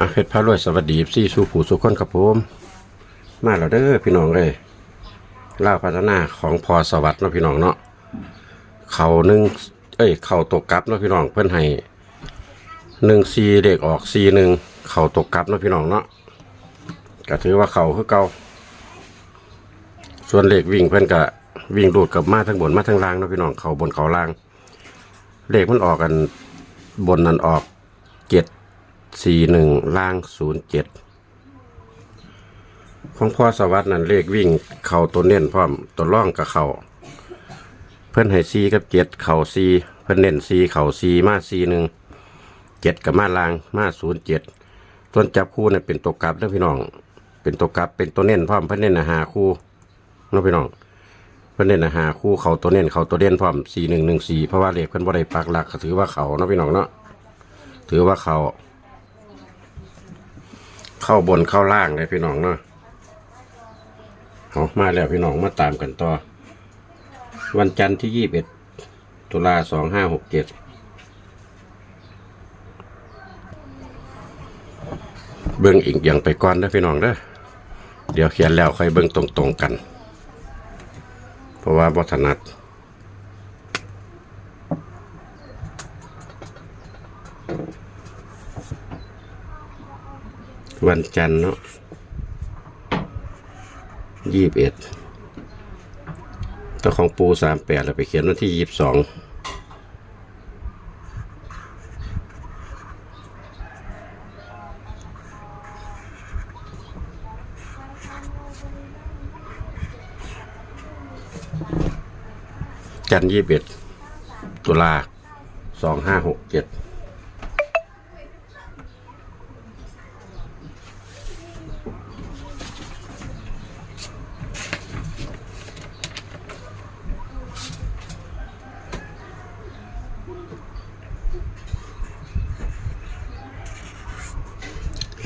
อาเพชรพารวยสวัสดีซี่สู่ผู้สุขคนครับผมมาแล้วเด้อพี่น้องเลยเล่าพัฒนาของพอสวัสดิ์เนาะพี่น้องเนาะเขาหนึ่งเอ้ย เข่าตกกลับเนาะพี่น้องเพื่อนให้หนึ่งซีเด็กออกซีหนึ่งเข่าตกกลับเนาะพี่น้องเนาะก็ถือว่าเข่าคือเก่าส่วนเลขวิ่งเพื่อนก็วิ่งดูดกับมาทั้งบนมาทั้งล่างเนาะพี่น้องเข่าบนเข่าล่างเลขมันออกกันบนนั้นออก สี่หนึ่งล่างศูนย์เจ็ดของพ่อสวัสดิ์นั่นเลขวิ่งเข่าตัวเน้นพร้อมตัวร่องกับเข่าเพื่อนให้ซีกับเจ็ดเข่าซีเพื่อนเน้นซีเข่าซีมาซีหนึ่งเจ็ดกับมาล่างมาศูนย์เจ็ดต้นจับคู่เนี่ยเป็นตัวกลับเด้อพี่น้อง เป็นตัวกลับเป็นตัวเน้นพร้อมเพื่อนเน้นหาคู่น้องพี่น้อง เพื่อนเน้นหาคู่เข่าตัวเน้นเข่าตัวเด่นพร้อมสี่หนึ่งหนึ่งสี่เพราะว่าเลขเพื่อนบ่ได้ปักหลักถือว่าเข่านะพี่น้องเนาะถือว่าเข่า เข้าบนเข้าล่างเลยพี่น้องเนาะเอามาแล้วพี่น้องมาตามกันต่อ วันจันทร์ที่ยี่สิบเอ็ดตุลาสองห้าหกเจ็ดเบิ้งอีกอย่างไปก่อนนะพี่น้องเด้อเดี๋ยวเขียนแล้วค่อยเบิ้งตรงๆกัน เพราะว่าบถนัด วันจันทร์เนาะยี่สิบเอ็ดตัวของปูสามแปดเราไปเขียนวันที่ยี่สิบสองจันยี่สิบเอ็ดตุลาสองห้าหกเจ็ด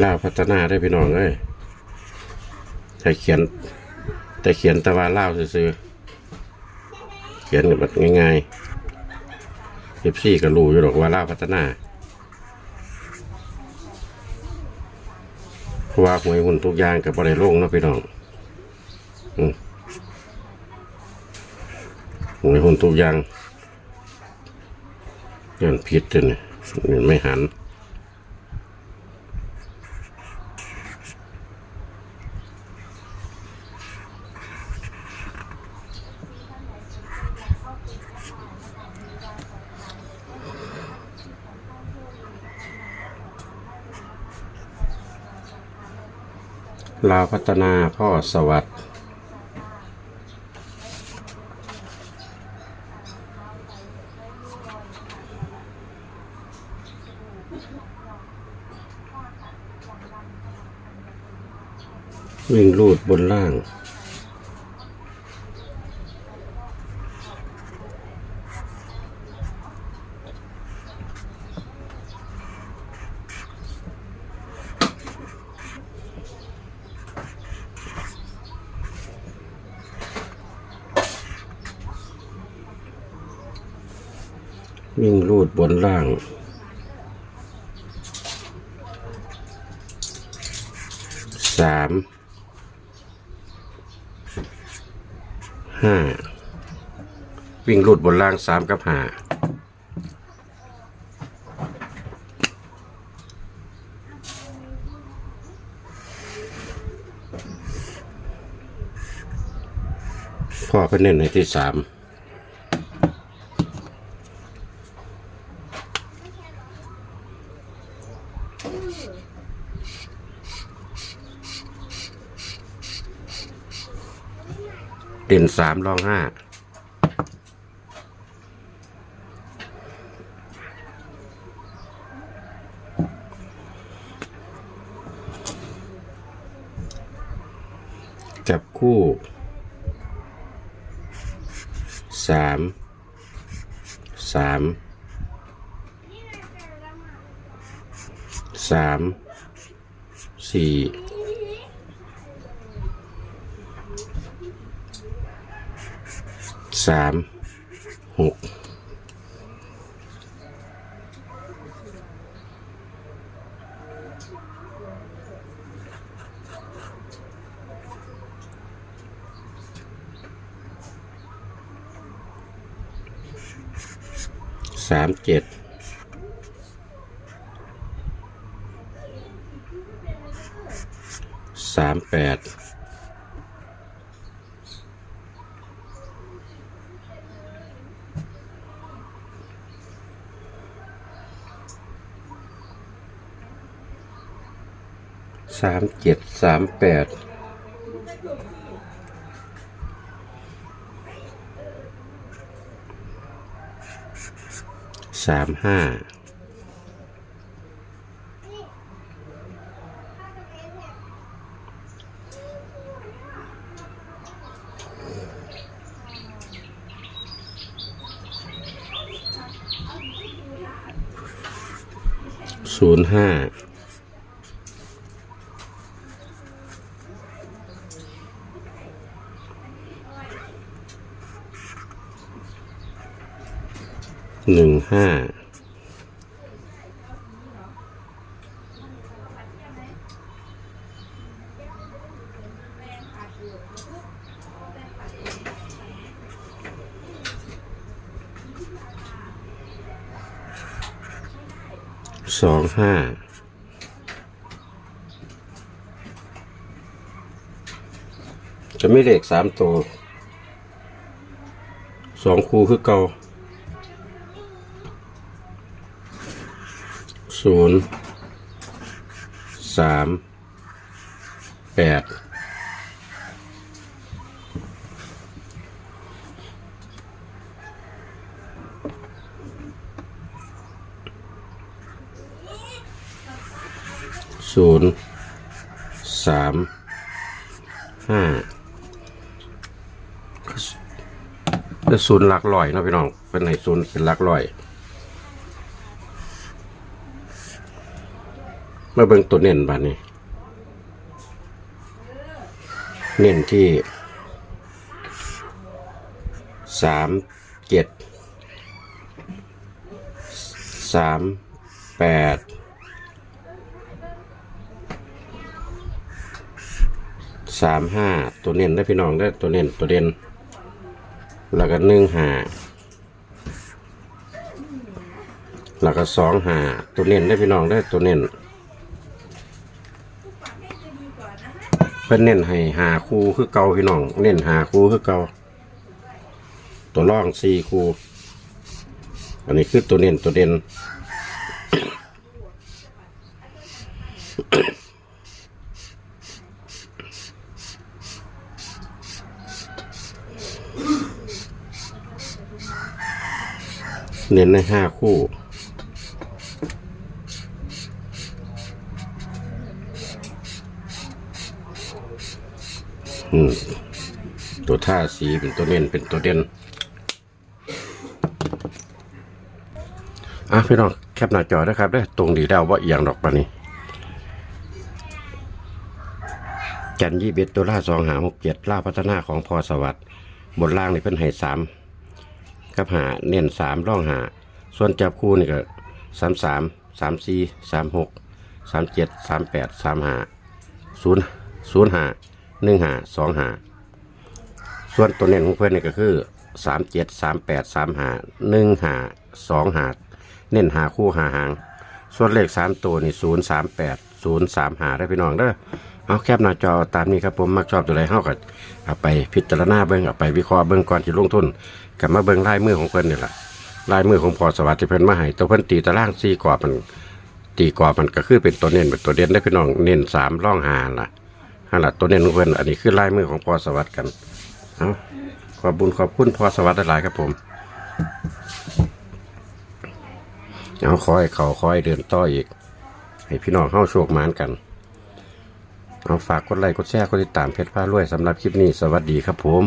ลาวพัฒนาได้พี่น้องเอ้ยแต่เขียน แต่เขียนตะวันล่าซื่อเขียนแบบง่ายๆเอฟซีก็รู้อยู่หรอกว่าลาวพัฒนาเพราะว่าหวยหุ่นทุกอย่างกับบริโลงนะพี่น้องหวยหุ่นทุกอย่างยันพิษเลยเนี่ยไม่หัน ลาวพัฒนาพ่อสวัสดิ์วิ่งลูดบนล่าง วิ่งลูดบนล่าง สาม ห้า วิ่งลูดบนล่างสามกับห้าพ่อเพิ่นเน้นในที่สาม เด่นสามรองห้าจับคู่สามสาม สามสี่สามหกสามเจ็ด สามแปดสามเจ็ดสามแปดสามห้า ศูนย์ห้าหนึ่งห้า สองห้าจะไม่เลขสามตัวสองคูคือเก่าศูนย์สามแปด ศูนย์สามห้าเป็นศูนย์หลักร้อยนะพี่น้องเป็นไหนศูนย์เป็นหลักร้อยมาเบิ่งตัวเน้นบัดนี้ เน้นที่สามเจ็ดสามแปด สามห้าตัวเน้นได้พี่น้องได้ตัวเน้นตัวเด่นแล้วก็หนึ่งห้าแล้วก็สองห้าตัวเน้นได้พี่น้องได้ตัวเน้นเพิ่นเน้นให้หาคู่คือเกาพี่น้อง เน้นหาคู่คือเกาตัวร่องสี่คู่อันนี้คือตัวเน้นตัวเด่น เน้นในห้าคู่ อืม ตัวท่าสีเป็นตัวเน้นเป็นตัวเด่นอะพี่น้องแคปหน้าจอนะครับได้ตรงดีแล้วว่าเอียงดอกปานี้ จันยี่เบ็ดตัวล่าสองหาหกเจ็ดล่าพัฒนาของพอสวัสดิ์บนล่างนี่เพิ่นให้สาม กับหาเน้นสามร่องหาส่วนจับคู่นี่ก็สามสามสามสี่สามหกสามเจ็ดสามแปดสามหาศูนย์ศูนย์หาหนึ่งหาสองหาส่วนตัวเน้นของเพื่อนนี่ก็คือสามเจ็ดสามแปดสามหาหนึ่งหาสองหาเน้นหาคู่หาหาง ส่วนเลขสามตัวนี่ศูนย์สามแปดศูนย์สามหาได้พี่น้องเด้อเอาแคปหน้าจอตามนี้ครับผมมักชอบตัวใดเฮาก็เอาไปพิจารณาเบิ่งเอาไปวิเคราะห์เบิ่งก่อนจะลงทุนกับมาเบิ่งลายมือของเพิ่นนี่แหละลายมือของพอสวัสดิ์ที่เพิ่นมาให้ตัวเพิ่นตีตารางสี่กรอบมันตีกรอบมันก็คือเป็นตัวเน้นเป็นตัวเด่นได้พี่น้องเน้นสามร่องหาล่ะนั่ะตัวเน้นของเพิ่นอันนี้คือลายมือของพอสวัสดิ์กันเอาขอบบุญขอบคุณพอสวัสดิ์หลายครับผมเอาคอยเขาคอยเดินต่ออีก ให้พี่น้องเข้าโชคมานกัน เอาฝากกดไลค์กดแชร์กดติดตามเพจพารวยสำหรับคลิปนี้สวัสดีครับผม